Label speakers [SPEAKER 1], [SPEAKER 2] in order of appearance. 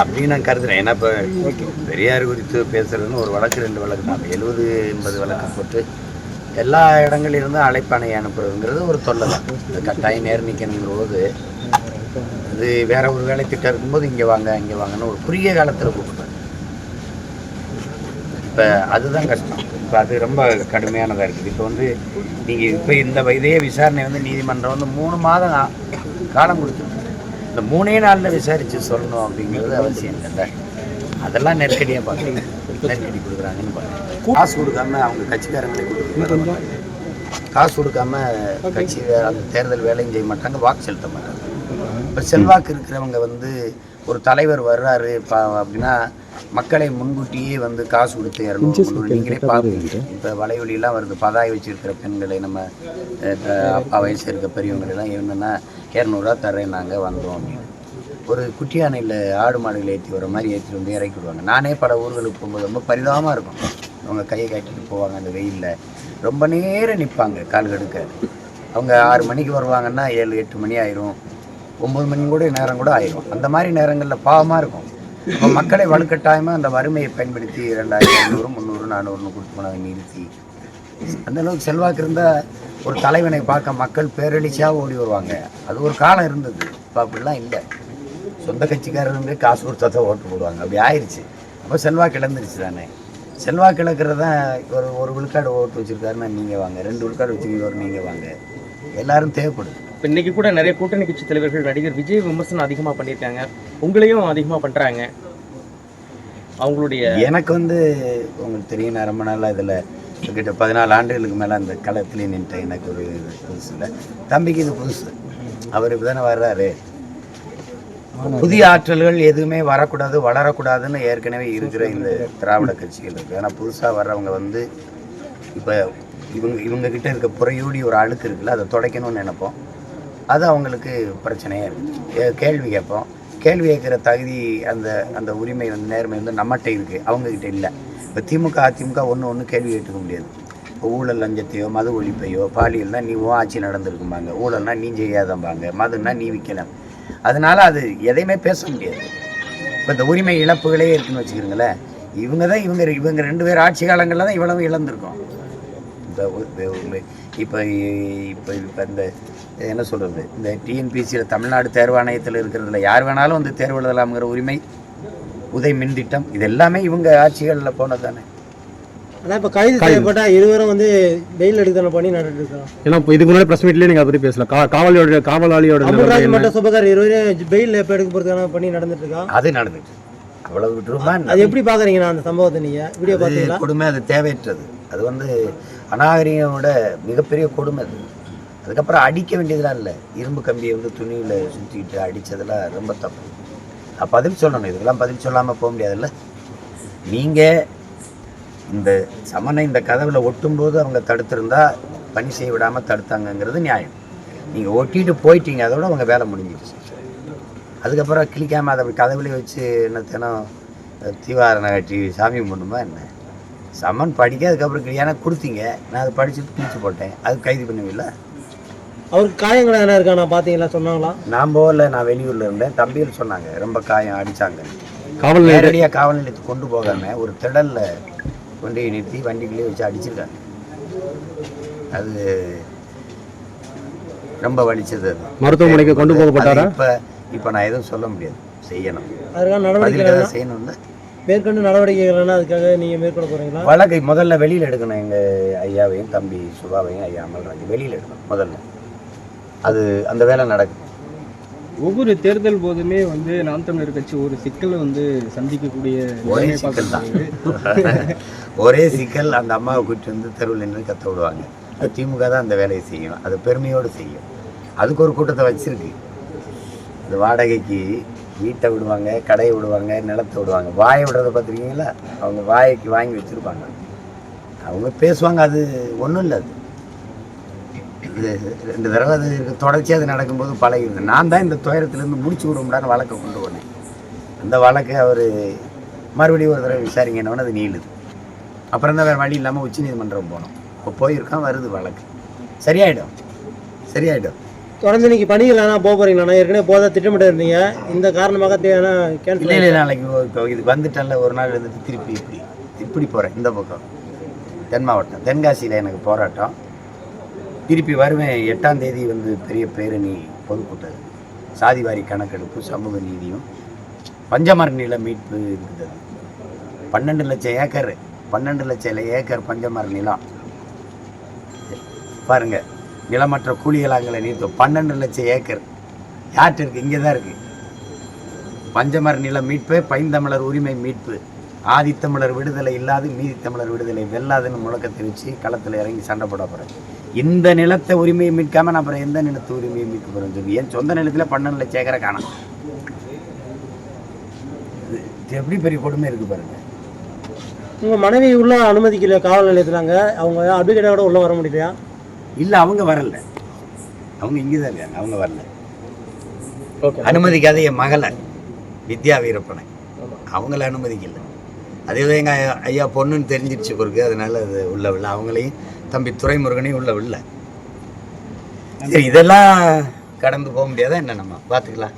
[SPEAKER 1] அப்படின்னு நான் கருதுறேன். ஏன்னா இப்போ பெரியார் குறித்து பேசுறதுன்னு ஒரு வழக்கு ரெண்டு வழக்கு தான். எழுபது எண்பது வழக்கு போட்டு எல்லா இடங்களிலிருந்தும் அழைப்பானை அனுப்புறதுங்கிறது ஒரு தொல்லை தான். கட்டாயம் நேர் நிற்கணுங்கிற போது அது வேற ஒரு வேலை திட்டம் இருக்கும்போது இங்கே வாங்க இங்கே வாங்கன்னு ஒரு குறுகிய காலத்தில் கூப்பிடுவேன் இப்போ அதுதான் கஷ்டம். இப்போ அது ரொம்ப கடுமையானதாக இருக்குது. இப்போ வந்து நீங்கள் இப்போ இந்த வயதே விசாரணை வந்து நீதிமன்றம் வந்து மூணு மாதம் காலம் கொடுத்துருக்கு. இந்த மூணே நாளில் விசாரித்து சொல்லணும் அப்படிங்கிறது அவசியம் இல்லை. அதெல்லாம் நெருக்கடியாக பார்க்குறீங்க நெருக்கடி கொடுக்குறாங்கன்னு பாருங்க காசு கொடுக்காம அவங்க கட்சிக்காரங்களே கொடுக்குறாங்க. காசு கொடுக்காம கட்சி அந்த தேர்தல் வேலையும் செய்ய மாட்டாங்க வாக்கு செலுத்த மாட்டாங்க. இப்போ செல்வாக்கு இருக்கிறவங்க வந்து ஒரு தலைவர் வர்றாரு அப்படின்னா மக்களை முன்கூட்டியே வந்து காசு கொடுத்து இரநூறு நீங்களே பார்ப்பீங்க இப்போ வலைவலியெல்லாம் வருது பதாய் வச்சிருக்கிற பெண்களை நம்ம அப்பா வயசு இருக்க பெரியவங்களை எல்லாம் என்னன்னா இரநூறுவா தரேன் நாங்கள் வந்தோம். அப்படின்னு ஒரு குட்டி யானையில் ஆடு மாடுகளை ஏற்றி வர மாதிரி ஏற்றிட்டு வந்து இறக்கி விடுவாங்க. நானே பல ஊர்களுக்கு போகும்போது ரொம்ப பரிதாபமாக இருக்கும். அவங்க கையை காட்டிட்டு போவாங்க அந்த வெயிலில். ரொம்ப நேரம் நிற்பாங்க கால் கடுக்க. அவங்க ஆறு மணிக்கு வருவாங்கன்னா ஏழு எட்டு மணி ஆயிரும். ஒம்பது மணி கூட நேரம் கூட ஆயிரும். அந்த மாதிரி நேரங்களில் பாவமாக இருக்கும். இப்போ மக்களை வலுக்கட்டாயமாக அந்த வறுமையை பயன்படுத்தி ரெண்டாயிரம் ஐநூறு முந்நூறு நானூறுன்னு கொடுத்து போனவங்க நிறுத்தி. அந்த அளவுக்கு செல்வாக்கு இருந்தால் ஒரு தலைவனை பார்க்க மக்கள் பேரழிச்சியாக ஓடி வருவாங்க. அது ஒரு காலம் இருந்தது. இப்போ அப்படிலாம் இல்லை. சொந்த கட்சிக்காரங்க காசு கொடுத்தா தான் ஓட்டு போடுவாங்க. அப்படி ஆயிடுச்சு அப்போ செல்வாக்கு இழந்துருச்சு தானே. செல்வாக்கு இழக்கிறது தான் ஒரு ஒரு விழுக்காடு ஓட்டு வச்சுருக்காருன்னா நீங்கள் வாங்க. ரெண்டு விழுக்காடு வச்சுருக்கவர் நீங்கள் வாங்க. எல்லாரும் தேவைப்படுது.
[SPEAKER 2] இப்போ இன்னைக்கு கூட நிறைய கூட்டணி கட்சி தலைவர்கள் நடிகர் விஜய் விமர்சனம் அதிகமாக பண்ணியிருக்காங்க. உங்களையும் அதிகமாக பண்ணுறாங்க அவங்களுடைய
[SPEAKER 1] எனக்கு வந்து உங்களுக்கு தெரியும் நான் ரொம்ப நாளாக இதில் கிட்ட பதினாலு ஆண்டுகளுக்கு மேலே அந்த களத்திலே நின்ட்டேன் எனக்கு ஒரு புதுசு இல்லை. தம்பிக்கு இது புதுசு. அவர் இப்போ தானே வர்றாரு புதிய ஆற்றல்கள் எதுவுமே வரக்கூடாது வளரக்கூடாதுன்னு ஏற்கனவே இருக்கிற இந்த திராவிட கட்சிகள் இருக்குது ஏன்னா புதுசாக வர்றவங்க வந்து இப்போ இவங்க இவங்க கிட்ட இருக்க புறையூடி ஒரு அழுக்கு இருக்குல்ல அதை துடைக்கணும்னு நினைப்போம். அது அவங்களுக்கு பிரச்சனையாக இருக்குது கேள்வி கேட்போம். கேள்வி கேட்குற தகுதி அந்த அந்த உரிமை வந்து நேர்மை வந்து நம்மகிட்ட இருக்குது அவங்கக்கிட்ட இல்லை. இப்போ திமுக அதிமுக ஒன்று ஒன்று கேள்வி கேட்டுக்க முடியாது. இப்போ ஊழல் லஞ்சத்தையோ மது ஒழிப்பையோ பாலியல்னா நீ உன் ஆட்சி நடந்திருக்கும்பாங்க. ஊழல்னா நீ செய்யாதம்பாங்க. மதுன்னா நீ விற்கலாம் அதனால் அது எதையுமே பேச முடியாது. இப்போ இந்த உரிமை இழப்புகளே இருக்குன்னு வச்சுக்கிறீங்களேன். இவங்க தான் இவங்க இவங்க ரெண்டு பேர் ஆட்சி காலங்களில் தான் இவ்வளவு இழந்திருக்கோம். இந்த இப்போ இப்போ இப்போ இந்த என்ன சொல்கிறது இந்த டிஎன்பிசியில் தமிழ்நாடு தேர்வாணையத்தில் இருக்கிறதுல யார் வேணாலும் வந்து தேர்வு எழுதலாம்ங்கிற உரிமை உதய் மின் திட்டம் இது எல்லாமே இவங்க ஆட்சிகளில் போனது தானே
[SPEAKER 3] அதான் இப்போ கைது செய்யப்பட்ட இருவரும் வந்து பெயில் எடுக்கணும் பண்ணி நடந்துட்டு இருக்காங்க
[SPEAKER 4] ஏன்னா இப்போ இதுக்கு முன்னாடி ப்ரெஸ் மீட்லேயே நீங்கள் அதை பற்றி பேசலாம் காவலாளியோட
[SPEAKER 3] அமல்ராஜ்
[SPEAKER 4] என்ன?
[SPEAKER 3] மட்டும் சுபகார் இருவரும் பெயில் எப்போ எடுக்க போகிறதுக்கான பண்ணி நடந்துட்டு இருக்கான்
[SPEAKER 1] அது நடந்துச்சு அவ்வளவு விட்டுருமா?
[SPEAKER 3] அது எப்படி பார்க்குறீங்கண்ணா அந்த சம்பவத்தை நீங்கள் வீடியோ பார்த்தீங்களா
[SPEAKER 1] கொடுமை அது தேவையற்றது. அது வந்து அநாகரிகமோட மிகப்பெரிய கொடுமை அது. அதுக்கப்புறம் அடிக்க வேண்டியதெல்லாம் இல்லை. இரும்பு கம்பியை வந்து துணியில் சுற்றிக்கிட்டு அடித்ததெல்லாம் ரொம்ப தப்பு. நான் பதில் சொல்லணும். இதுக்கெல்லாம் பதில் சொல்லாமல் போக முடியாதுல்ல? நீங்கள் இந்த சமனை இந்த கதவில் ஒட்டும்போது அவங்க தடுத்திருந்தா பணி செய்ய விடாமல் தடுத்தாங்கங்கிறது நியாயம். நீங்கள் ஒட்டிட்டு போயிட்டீங்க அதோட அவங்க வேலை முடிஞ்சிடுச்சு. அதுக்கப்புறம் கிளிக்காமல் அதை அப்படி கதவுலேயே வச்சு என்ன தினம் தீவாரணை கட்டி சாமி பண்ணுமா என்ன? சமன் படிக்க அதுக்கப்புறம் கிளியான கொடுத்தீங்க. நான் அதை படிச்சுட்டு கிழிச்சு போட்டேன். அது கைது பண்ணுவீங்களா?
[SPEAKER 3] அவருக்கு காயங்கள் எதனா இருக்கா? நான் பார்த்தீங்களா? சொன்னாங்களா?
[SPEAKER 1] நான் போகல. நான் வெளியூரில் இருந்தேன். தம்பிகள் சொன்னாங்க ரொம்ப காயம் அடித்தாங்க
[SPEAKER 4] காவல்
[SPEAKER 1] நேரடியாக காவல் நிலையத்துக்கு கொண்டு போகாம ஒரு திடல்ல கொண்டு நிறுத்தி வண்டிக்குள்ளேயே வச்சு அடிச்சிருக்காங்க. அது ரொம்ப வலிச்சது அது.
[SPEAKER 4] மருத்துவமனைக்கு கொண்டு போகப்பட்டாரா?
[SPEAKER 1] இப்போ இப்போ நான் எதுவும் சொல்ல முடியாது. செய்யணும்.
[SPEAKER 3] அதுக்கான நடவடிக்கை
[SPEAKER 1] செய்யணும்ல
[SPEAKER 3] மேற்கொண்டு நடவடிக்கைகள்னா அதுக்காக நீங்கள் மேற்கொள்ள போகிறீங்களா
[SPEAKER 1] வழக்கை முதல்ல வெளியில் எடுக்கணும். எங்கள் ஐயாவையும் தம்பி சுபாவையும் ஐயா அமல்ராஜ் வெளியில் எடுக்கணும் முதல்ல. அது அந்த வேலை நடக்கும்
[SPEAKER 5] ஒவ்வொரு தேர்தல் போதுமே வந்து நாம் தமிழர் கட்சி ஒரு சிக்கலை வந்து சந்திக்கக்கூடிய
[SPEAKER 1] ஒரே சிக்கல் தான். ஒரே சிக்கல் அந்த அம்மாவை கூட்டி வந்து தெருவில் நின்று கத்த விடுவாங்க. அது திமுக தான் அந்த வேலையை செய்யும். அது பெருமையோடு செய்யும். அதுக்கு ஒரு கூட்டத்தை வச்சிருக்கு. இந்த வாடகைக்கு வீட்டை விடுவாங்க கடையை விடுவாங்க நிலத்தை விடுவாங்க. வாயை விடுறத பார்த்துருக்கீங்களா? அவங்க வாய்க்கு வாங்கி வச்சுருப்பாங்க. அவங்க பேசுவாங்க. அது ஒன்றும் இல்லை அது. இது ரெண்டு தடவை அது தொடர்ச்சியாக அது நடக்கும்போது பழகிடுது. நான் தான் இந்த துயரத்துலேருந்து முடிச்சு விடும்டான்னு வழக்கை கொண்டு போனேன் அந்த வழக்கை அவர் மறுபடியும் ஒரு தடவை விசாரிங்கன்னு அது நீளுது அப்புறம் தான் வேறு வழி இல்லாமல் உச்சநீதிமன்றம் போனோம். இப்போ போயிருக்கான் வருது வழக்கு. சரியாயிடும். சரியாயிடும்.
[SPEAKER 3] தொடர்ந்து இன்னைக்கு பணிகள் போக போறீங்களா? ஏற்கனவே போதா திட்டமிட்டு இருந்தீங்க. இந்த காரணமாக தேவையான
[SPEAKER 1] இல்லை
[SPEAKER 3] கேன்சல்
[SPEAKER 1] இல்லை நாளைக்கு இப்போ இது வந்துட்டேன்ல ஒரு நாள் இருந்துட்டு திருப்பி இப்படி இப்படி போகிறேன் இந்த பக்கம். தென் மாவட்டம். தென்காசியில் எனக்கு போராட்டம். திருப்பி வருவேன். எட்டாம் தேதி வந்து பெரிய பேரணி பொதுக்கூட்டம் சாதிவாரி கணக்கெடுப்பு சமூக நீதியும் பஞ்சமர நில மீட்பு இருக்குது பன்னெண்டு லட்சம் ஏக்கர் பன்னெண்டு லட்சம் ஏக்கர் பஞ்சமர நிலம் பாருங்க நிலமற்ற கூலிகளாங்களை நீர்த்தோம். பன்னெண்டு லட்சம் ஏக்கர். யார்கிட்ட இருக்கு? இங்கே தான் இருக்குது பஞ்சமர நில மீட்பு பைந்தமிழர் உரிமை மீட்பு. ஆதித்தமிழர் விடுதலை இல்லாது மீதித்தமிழர் விடுதலை வெல்லாதுன்னு முழக்கத்தை வச்சு களத்தில் இறங்கி சண்டை போட போகிறேன் இந்த நிலத்தை உரிமையை மீட்காம நான் அப்புறம் எந்த நிலத்து உரிமையை மீட்க போகிறேன்னு சொல்லி. என் சொந்த நிலத்தில் பன்னெண்டு லட்சம் ஏக்கரை காணோம். இது எப்படி பெரிய கொடுமை இருக்குது பாருங்க.
[SPEAKER 3] உங்க மனைவி உள்ள அனுமதிக்கல காவல் நிலையத்துலாங்க. அவங்க அட்வொகேட்டோட உள்ள வர முடியலையா?
[SPEAKER 1] இல்லை அவங்க வரல. அவங்க இங்கே தான் இருக்காங்க அவங்க வரல. அனுமதிக்காத என் மகளை வித்யா வீரப்பனை. அவங்கள அனுமதிக்கல. அதே எங்கள் ஐயா பொண்ணுன்னு தெரிஞ்சிருச்சு பிறகு அதனால அது உள்ள அவங்களையும் தம்பி துரைமுருகனையும் உள்ள சரி இதெல்லாம் கடந்து போக முடியாதா என்ன நம்ம? பார்த்துக்கலாம்.